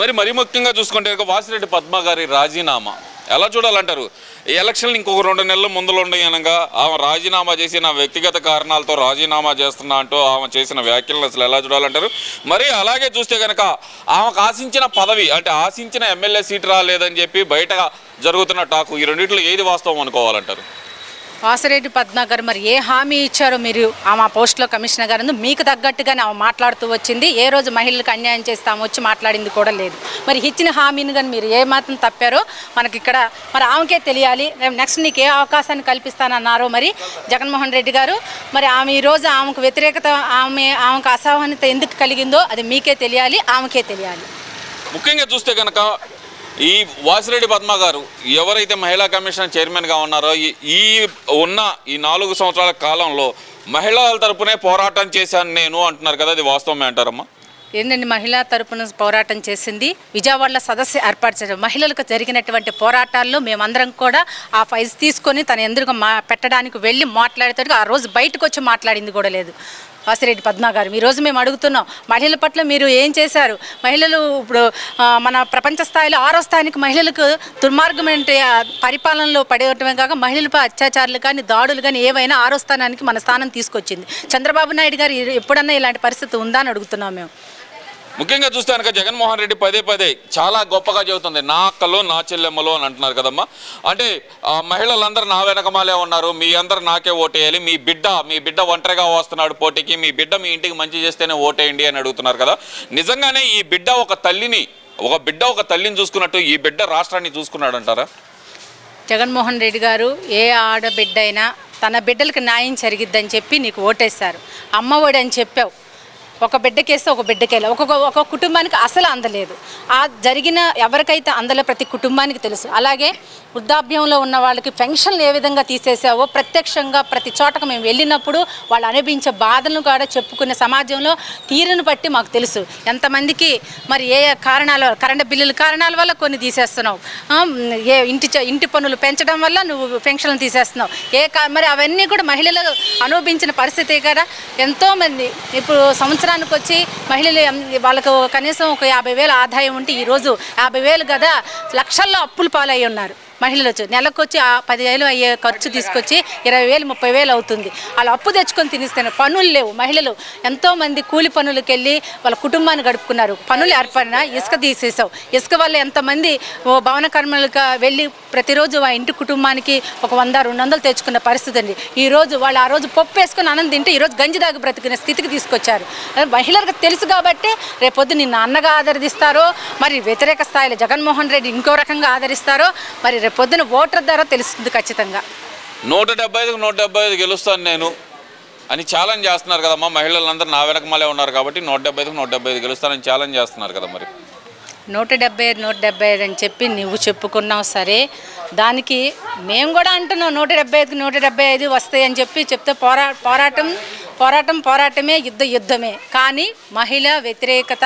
మరి మరీ ముఖ్యంగా చూసుకుంటే వాసిరెడ్డి పద్మ గారి రాజీనామా. ఎలా చూడాలంటారు? ఈ ఎలక్షన్లు ఇంకొక రెండు నెలల ముందులో ఉన్నాయి అనగా ఆమె రాజీనామా చేసి నా వ్యక్తిగత కారణాలతో రాజీనామా చేస్తున్నా అంటూ ఆమె చేసిన వ్యాఖ్యలను అసలు ఎలా చూడాలంటారు? మరి అలాగే చూస్తే కనుక ఆమెకు ఆశించిన పదవి అంటే ఆశించిన ఎమ్మెల్యే సీట్ రాలేదని చెప్పి బయట జరుగుతున్న టాకు ఈ రెండింటిలో ఏది వాస్తవం అనుకోవాలంటారు? వాసిరెడ్డి పద్మ గారు మరి ఏ హామీ ఇచ్చారో మీరు ఆమె పోస్ట్లో కమిషనర్ గారు? మీకు తగ్గట్టుగానే ఆమె మాట్లాడుతూ వచ్చింది. ఏ రోజు మహిళలకు అన్యాయం చేస్తాము వచ్చి మాట్లాడింది కూడా లేదు. మరి ఇచ్చిన హామీని కానీ మీరు ఏ మాత్రం తప్పారో మనకి ఇక్కడ మరి ఆమెకే తెలియాలి. రేపు నెక్స్ట్ నీకు ఏ అవకాశాన్ని కల్పిస్తానన్నారో మరి జగన్మోహన్ రెడ్డి గారు. మరి ఆమె ఈరోజు ఆమెకు వ్యతిరేకత ఆమె ఆమెకు అసహనత ఎందుకు కలిగిందో అది మీకే తెలియాలి ఆమెకే తెలియాలి. ముఖ్యంగా చూస్తే కనుక ఈ వాసిరెడ్డి పద్మ గారు ఎవరైతే మహిళా కమిషన్ చైర్మన్గా ఉన్నారో ఈ ఈ ఉన్న ఈ నాలుగు సంవత్సరాల కాలంలో మహిళల తరపునే పోరాటం చేశాను నేను అంటున్నారు కదా అది వాస్తవమే అంటారమ్మా? ఏంటండి మహిళా తరపున పోరాటం చేసింది విజయవాడలో సదస్సు ఏర్పాటు చేయడం. మహిళలకు జరిగినటువంటి పోరాటాల్లో మేమందరం కూడా ఆ ఫైజ్ తీసుకొని తన ఎందుకు మా పెట్టడానికి వెళ్ళి మాట్లాడేటట్టు ఆ రోజు బయటకు వచ్చి మాట్లాడింది కూడా లేదు. వాసిరెడ్డి పద్మ గారు. ఈరోజు రోజు మేము అడుగుతున్నాం మహిళల పట్ల మీరు ఏం చేశారు? మహిళలు ఇప్పుడు మన ప్రపంచ స్థాయిలో ఆరో స్థాయికి మహిళలకు దుర్మార్గమైన పరిపాలనలో పడేయటమే కాక మహిళలపై అత్యాచారాలు కానీ దాడులు కానీ ఏవైనా ఆరో స్థానానికి మన స్థానం తీసుకొచ్చింది. చంద్రబాబు నాయుడు గారు ఎప్పుడన్నా ఇలాంటి పరిస్థితి ఉందా అని అడుగుతున్నాం మేము. ముఖ్యంగా చూస్తే కనుక జగన్మోహన్ రెడ్డి పదే పదే చాలా గొప్పగా చెబుతుంది నా అక్కలో నా చెల్లెమ్మలో అని అంటున్నారు కదమ్మా. అంటే ఆ, మహిళలందరూ నా వెనకమాలే ఉన్నారు మీ అందరు నాకే ఓటేయాలి మీ బిడ్డ మీ బిడ్డ ఒంటరిగా వస్తున్నాడు పోటీకి మీ బిడ్డ మీ ఇంటికి మంచి చేస్తేనే ఓటేయండి అని అడుగుతున్నారు కదా. నిజంగానే ఈ బిడ్డ ఒక తల్లిని ఒక బిడ్డ ఒక తల్లిని చూసుకున్నట్టు ఈ బిడ్డ రాష్ట్రాన్ని చూసుకున్నాడు అంటారా జగన్మోహన్ రెడ్డి గారు ఏ ఆడబిడ్డ అయినా తన బిడ్డలకు న్యాయం జరిగిద్దని చెప్పి నీకు ఓటేశారు. అమ్మఒడి అని చెప్పావు. ఒక బిడ్డకేస్తే ఒక బిడ్డకేలా. ఒక్కొక్క ఒక కుటుంబానికి అసలు అందలేదు. ఆ జరిగిన ఎవరికైతే అందలే ప్రతి కుటుంబానికి తెలుసు. అలాగే వృద్ధాప్యంలో ఉన్న వాళ్ళకి పెన్షన్లు ఏ విధంగా తీసేసావో ప్రత్యక్షంగా ప్రతి చోటకు మేము వెళ్ళినప్పుడు వాళ్ళు అనుభవించే బాధలను కూడా చెప్పుకునే సమాజంలో తీరును బట్టి మాకు తెలుసు. ఎంతమందికి మరి ఏ కారణాల కరెంటు బిల్లుల కారణాల వల్ల కొన్ని తీసేస్తున్నావు? ఏ ఇంటి ఇంటి పనులు పెంచడం వల్ల నువ్వు పెన్షన్లు తీసేస్తున్నావు? ఏ కా మరి అవన్నీ కూడా మహిళలు అనుభవించిన పరిస్థితి కదా ఎంతోమంది. ఇప్పుడు సంవత్సరానికి వచ్చి మహిళలు వాళ్ళకు కనీసం ఒక యాభై వేల ఆదాయం ఉంటే ఈరోజు యాభై వేలు కదా లక్షల్లో అప్పులు పాలై ఉన్నారు. మహిళలు వచ్చి నెలకు వచ్చి ఆ పదివేలు అయ్యే ఖర్చు తీసుకొచ్చి ఇరవై వేలు ముప్పై వేలు అవుతుంది. వాళ్ళు అప్పు తెచ్చుకొని తినిస్తున్నారు పనులు లేవు. మహిళలు ఎంతోమంది కూలి పనులకు వెళ్ళి వాళ్ళ కుటుంబాన్ని గడుపుకున్నారు. పనులు ఏర్పడిన ఇసుక తీసేసావు ఇసుక వల్ల ఎంతమంది ఓ భవన కర్మలకు వెళ్ళి ప్రతిరోజు ఆ ఇంటి కుటుంబానికి ఒక వంద రెండు వందలు తెచ్చుకున్న పరిస్థితి అండి. ఈరోజు వాళ్ళు ఆ రోజు పప్పు వేసుకుని అన్నం తింటే ఈరోజు గంజి దాగి బ్రతికిన స్థితికి తీసుకొచ్చారు. మహిళలకు తెలుసు కాబట్టి రేపొద్దు నిన్ను అన్నగా ఆదరిస్తారో మరి వ్యతిరేక స్థాయిలో జగన్మోహన్ రెడ్డి ఇంకో రకంగా ఆదరిస్తారో మరి రేపొద్దున ఓటర్ ద్వారా తెలుస్తుంది ఖచ్చితంగా. నూట డెబ్బై ఐదుకు నూట డెబ్బై ఐదు గెలుస్తాను నేను అని ఛాలెంజ్ చేస్తున్నారు కదమ్మా. మహిళలందరూ నా వెనకమాలే ఉన్నారు కాబట్టి నూట డెబ్బై ఐదుకు నూట డెబ్బై ఐదు గెలుస్తానని ఛాలెంజ్ చేస్తున్నారు కదా మరి. నూట డెబ్బై ఐదు నూట డెబ్బై ఐదు అని చెప్పి నువ్వు చెప్పుకున్నావు సరే. దానికి మేము కూడా అంటున్నాం నూట డెబ్బై ఐదుకి నూట డెబ్బై ఐదు వస్తాయి అని చెప్పి చెప్తే పోరా పోరాటం పోరాటం పోరాటమే యుద్ధ యుద్ధమే. కానీ మహిళా వ్యతిరేకత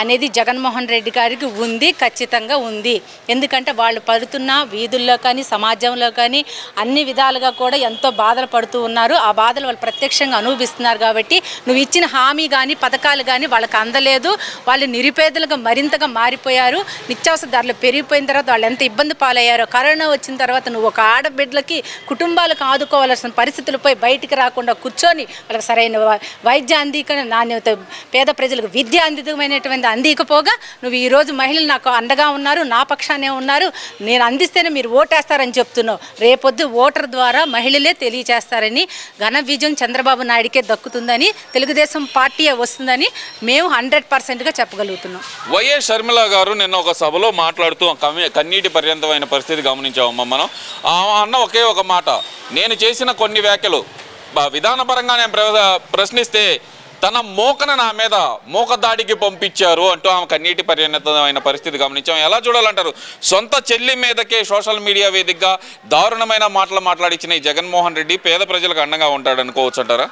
అనేది జగన్మోహన్ రెడ్డి గారికి ఉంది ఖచ్చితంగా ఉంది. ఎందుకంటే వాళ్ళు పడుతున్న వీధుల్లో కానీ సమాజంలో కానీ అన్ని విధాలుగా కూడా ఎంతో బాధలు పడుతూ ఉన్నారు. ఆ బాధలు వాళ్ళు ప్రత్యక్షంగా అనుభవిస్తున్నారు కాబట్టి నువ్వు ఇచ్చిన హామీ కానీ పథకాలు కానీ వాళ్ళకి అందలేదు. వాళ్ళు నిరుపేదలుగా మరింతగా మారిపోయారు. నిత్యావసర ధరలు పెరిగిపోయిన తర్వాత వాళ్ళు ఎంత ఇబ్బంది పాలయ్యారో కరోనా వచ్చిన తర్వాత నువ్వు ఒక ఆడబిడ్డలకి కుటుంబాలకు ఆదుకోవాల్సిన పరిస్థితులపై బయటికి రాకుండా కూర్చొని వాళ్ళకి సరైన వైద్య అందిక నాణ్యత పేద ప్రజలకు విద్య అందితమైనటువంటి అందికపోగా నువ్వు ఈరోజు మహిళలు నాకు అండగా ఉన్నారు నా పక్షానే ఉన్నారు. నేను అందిస్తేనే మీరు ఓటేస్తారని చెప్తున్నావు. రేపొద్దు ఓటర్ ద్వారా మహిళలే తెలియచేస్తారని ఘన విజయం చంద్రబాబు నాయుడికే దక్కుతుందని తెలుగుదేశం పార్టీ వస్తుందని మేము హండ్రెడ్ పర్సెంట్గా చెప్పగలుగుతున్నాం. వైఎస్ షర్మిల గారు నిన్న ఒక సభలో మాట్లాడుతూ కన్నీటి పర్యంతమైన పరిస్థితి గమనించామమ్మా మనం. అన్న ఒకే ఒక మాట. నేను చేసిన కొన్ని వ్యాఖ్యలు విధానపరంగా నేను ప్ర- ప్రశ్నిస్తే తన మోకన నా మీద మోకదాడికి పంపించారు అంటూ ఆమె కన్నీటి పర్యన్నతమైన పరిస్థితి గమనించాం. ఎలా చూడాలంటారు? సొంత చెల్లి మీదకే సోషల్ మీడియా వేదికగా దారుణమైన మాటలు మాట్లాడించిన ఈ జగన్మోహన్ రెడ్డి పేద ప్రజలకు అండగా ఉంటాడు అనుకోవచ్చు అంటారా?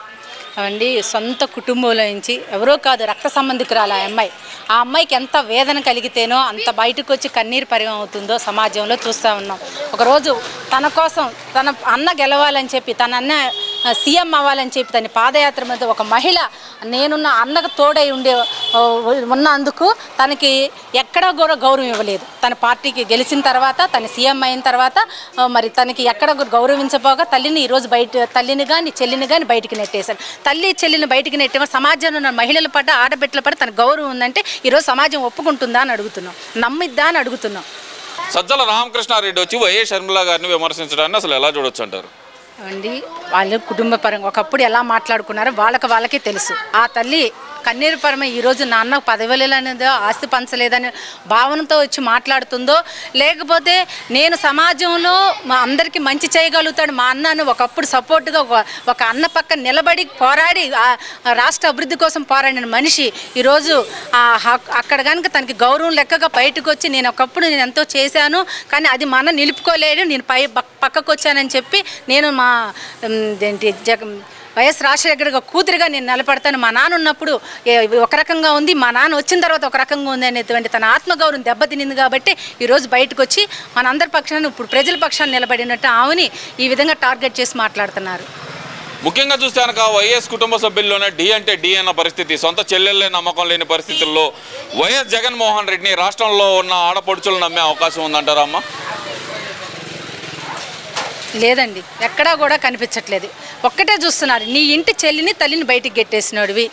అండి సొంత కుటుంబంలో నుంచి ఎవరో కాదు రక్త సంబంధికురాలు ఆ అమ్మాయి. ఆ అమ్మాయికి ఎంత వేదన కలిగితేనో అంత బయటకు వచ్చి కన్నీరు పరిగం అవుతుందో సమాజంలో చూస్తూ ఉన్నాం. ఒకరోజు తన కోసం తన అన్న గెలవాలని చెప్పి తన అన్న సీఎం అవ్వాలని చెప్పి తన పాదయాత్ర మీద ఒక మహిళ నేనున్న అన్నకు తోడై ఉండే ఉన్నందుకు తనకి ఎక్కడా కూడా గౌరవం ఇవ్వలేదు. తన పార్టీకి గెలిచిన తర్వాత తన సీఎం అయిన తర్వాత మరి తనకి ఎక్కడ గౌరవించబోగా తల్లిని ఈరోజు బయట తల్లిని కానీ చెల్లిని కానీ బయటికి నెట్టేశారు. తల్లి చెల్లిని బయటికి నెట్టే సమాజంలో ఉన్న మహిళల పట్ల ఆడబిడ్డల పట్ల తన గౌరవం ఉందంటే ఈరోజు సమాజం ఒప్పుకుంటుందా అని అడుగుతున్నాం. నమ్మిద్దా అని అడుగుతున్నాం. సజ్జల రామకృష్ణారెడ్డి వచ్చి వైఎస్ షర్మిల గారిని విమర్శించడాన్ని అసలు ఎలా చూడొచ్చు అంటారు? అండి. వాళ్ళు కుటుంబ పరంగా ఒకప్పుడు ఎలా మాట్లాడుకున్నారో వాళ్ళకి వాళ్ళకే తెలుసు. ఆ తల్లి కన్నీరు పరమ ఈరోజు నాన్న పదవులేదనేదో ఆస్తి పంచలేదనే భావనతో వచ్చి మాట్లాడుతుందో లేకపోతే నేను సమాజంలో మా అందరికీ మంచి చేయగలుగుతాడు మా అన్నను ఒకప్పుడు సపోర్ట్గా ఒక అన్న పక్క నిలబడి పోరాడి రాష్ట్ర అభివృద్ధి కోసం పోరాడిన మనిషి ఈరోజు అక్కడ కనుక తనకి గౌరవం లెక్కగా బయటకు వచ్చి నేను ఒకప్పుడు నేను ఎంతో చేశాను కానీ అది మన నిలుపుకోలేడు నేను పై పక్కకు వచ్చానని చెప్పి నేను మా ఏంటి జగ వైఎస్ రాజశేఖర్ కూతురిగా నేను నిలబడతాను. మా నాన్న ఉన్నప్పుడు ఒక రకంగా ఉంది. మా నాన్న వచ్చిన తర్వాత ఒక రకంగా ఉంది అనేటువంటి తన ఆత్మగౌరవం దెబ్బతినింది కాబట్టి ఈరోజు బయటకు వచ్చి మనందరి పక్షాన్ని ఇప్పుడు ప్రజల పక్షాన్ని నిలబడినట్టు ఆమెని ఈ విధంగా టార్గెట్ చేసి మాట్లాడుతున్నారు. ముఖ్యంగా చూస్తే కనుక వైఎస్ కుటుంబ సభ్యుల్లోనే డి అంటే డి అన్న పరిస్థితి సొంత చెల్లెళ్ళే నమ్మకం లేని పరిస్థితుల్లో వైఎస్ జగన్మోహన్ రెడ్డిని రాష్ట్రంలో ఉన్న ఆడపడుచులు నమ్మే అవకాశం ఉందంటారా అమ్మా? లేదండి ఎక్కడా కూడా కనిపించట్లేదు. ఒక్కటే చూస్తున్నారు నీ ఇంటి చెల్లిని తల్లిని బయటికి గెట్టేసినోడివి.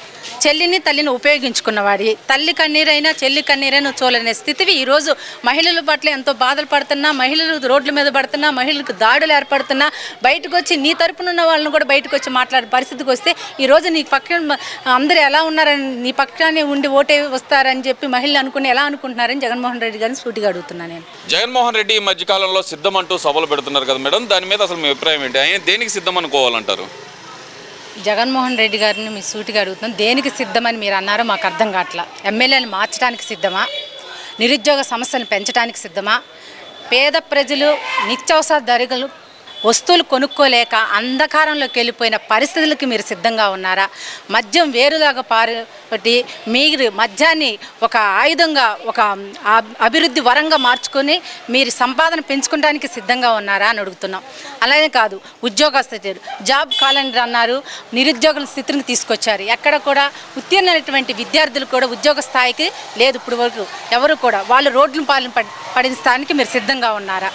చెల్లిని తల్లిని ఉపయోగించుకున్నవాడి తల్లి కన్నీరైనా చెల్లి కన్నీరైనా చూడలేని స్థితివి. ఈరోజు మహిళల పట్ల ఎంతో బాధలు పడుతున్నా మహిళలు రోడ్ల మీద పడుతున్నా మహిళలకు దాడులు ఏర్పడుతున్నా బయటకు వచ్చి నీ తరపున ఉన్న వాళ్ళని కూడా బయటకు వచ్చి మాట్లాడే పరిస్థితికి వస్తే ఈరోజు నీ పక్కన అందరూ ఎలా ఉన్నారని నీ పక్కనే ఉండి ఓటే వస్తారని చెప్పి మహిళలు అనుకుని ఎలా అనుకుంటున్నారని జగన్మోహన్ రెడ్డి గారిని సూటిగా అడుగుతున్నా నేను. జగన్మోహన్ రెడ్డి ఈ మధ్యకాలంలో సిద్ధం అంటూ సభలు పెడుతున్నారు కదా మేడం. దాని మీద అసలు మీ అభిప్రాయం ఏంటి? ఆయన దేనికి సిద్ధం అనుకోవాలంటారు జగన్మోహన్ రెడ్డి గారిని మీ సూటిగా అడుగుతున్నాం. దేనికి సిద్ధమని మీరు అన్నారో మాకు అర్థం కావట్లా. ఎమ్మెల్యేలు మార్చడానికి సిద్ధమా? నిరుద్యోగ సమస్యను పెంచడానికి సిద్ధమా? పేద ప్రజలు నిత్యావసర ధరలు వస్తువులు కొనుక్కోలేక అంధకారంలోకి వెళ్ళిపోయిన పరిస్థితులకి మీరు సిద్ధంగా ఉన్నారా? మద్యం వేరులాగా పారి మీరు మద్యాన్ని ఒక ఆయుధంగా ఒక అబ్- అభివృద్ధి వరంగా మార్చుకొని మీరు సంపాదన పెంచుకోవడానికి సిద్ధంగా ఉన్నారా అని అడుగుతున్నాం. అలానే కాదు ఉద్యోగ స్థితి జాబ్ కాలెండర్ అన్నారు నిరుద్యోగుల స్థితిని తీసుకొచ్చారు. ఎక్కడ కూడా ఉత్తీర్ణమైనటువంటి విద్యార్థులు కూడా ఉద్యోగ స్థాయికి లేదు ఇప్పుడు వరకు ఎవరు కూడా వాళ్ళు రోడ్లు పాలన పడి- పడిన స్థానికి మీరు సిద్ధంగా ఉన్నారా?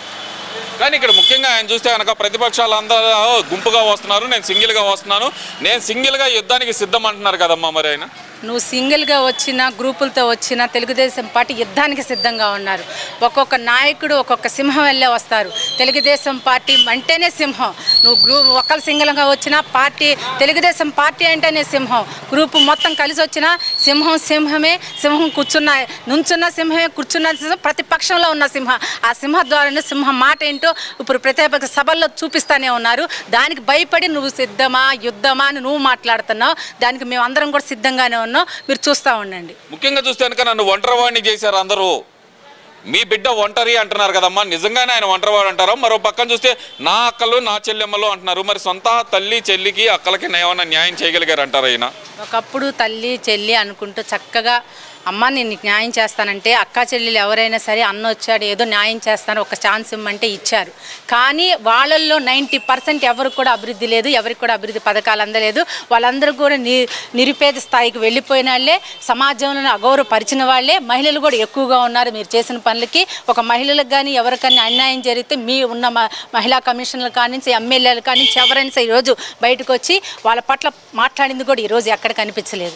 కానీ ఇక్కడ ముఖ్యంగా ఆయన చూస్తే కనుక ప్రతిపక్షాలు అందరూ గుంపుగా వస్తున్నారు నేను సింగిల్గా వస్తున్నాను. నేను సింగిల్గా యుద్ధానికి సిద్ధం అంటున్నారు కదమ్మా మరి ఆయన? నువ్వు సింగిల్గా వచ్చినా గ్రూపులతో వచ్చిన తెలుగుదేశం పార్టీ యుద్ధానికి సిద్ధంగా ఉన్నారు. ఒక్కొక్క నాయకుడు ఒక్కొక్క సింహం వెళ్ళే వస్తారు. తెలుగుదేశం పార్టీ అంటేనే సింహం. నువ్వు గ్రూప్ ఒక్కరు సింగిల్గా వచ్చినా పార్టీ తెలుగుదేశం పార్టీ అంటేనే సింహం. గ్రూపు మొత్తం కలిసి వచ్చినా సింహం సింహమే సింహం కూర్చున్న నుంచున్న సింహమే కూర్చున్న సింహం ప్రతిపక్షంలో ఉన్న సింహం. ఆ సింహ ద్వారానే సింహం మాట ఏంటో ఇప్పుడు ప్రతిపక్ష సభల్లో చూపిస్తానే ఉన్నారు. దానికి భయపడి నువ్వు సిద్ధమా యుద్ధమా అని నువ్వు మాట్లాడుతున్నావు. దానికి మేము అందరం కూడా సిద్ధంగానే ఉన్నాం మీరు చూస్తూ ఉండండి. ముఖ్యంగా చూస్తే కనుక నన్ను ఒంటరివాడిని చేశారు అందరూ. మీ బిడ్డ ఒంటరి అంటున్నారు కదమ్మా. నిజంగానే ఆయన ఒంటరివాడు అంటారా మరో పక్కన చూస్తే నా అక్కలు నా చెల్లెమ్మలు అంటున్నారు. మరి సొంత తల్లి చెల్లికి అక్కలకి ఏమైనా న్యాయం చేయగలిగారు అంటారా ఈయన? ఒకప్పుడు తల్లి చెల్లి అనుకుంటూ చక్కగా అమ్మ నేను నీకు న్యాయం చేస్తానంటే అక్క చెల్లెలు ఎవరైనా సరే అన్న వచ్చాడు ఏదో న్యాయం చేస్తాను ఒక ఛాన్స్ ఇమ్మంటే ఇచ్చారు. కానీ వాళ్ళల్లో నైంటీ పర్సెంట్ ఎవరికి కూడా అభివృద్ధి లేదు ఎవరికి కూడా అభివృద్ధి పథకాలు అందలేదు. వాళ్ళందరూ కూడా ని నిరుపేద స్థాయికి వెళ్ళిపోయిన వాళ్ళే సమాజంలో అగౌరవపరిచిన వాళ్ళే. మహిళలు కూడా ఎక్కువగా ఉన్నారు మీరు చేసిన పనులకి. ఒక మహిళలకు కానీ ఎవరికైనా అన్యాయం జరిగితే మీ ఉన్న మ- మహిళా కమిషన్లు కానించి ఎమ్మెల్యేలు కానించి ఎవరైనా ఈరోజు బయటకు వచ్చి వాళ్ళ పట్ల మాట్లాడింది కూడా ఈరోజు ఎక్కడ కనిపించలేదు.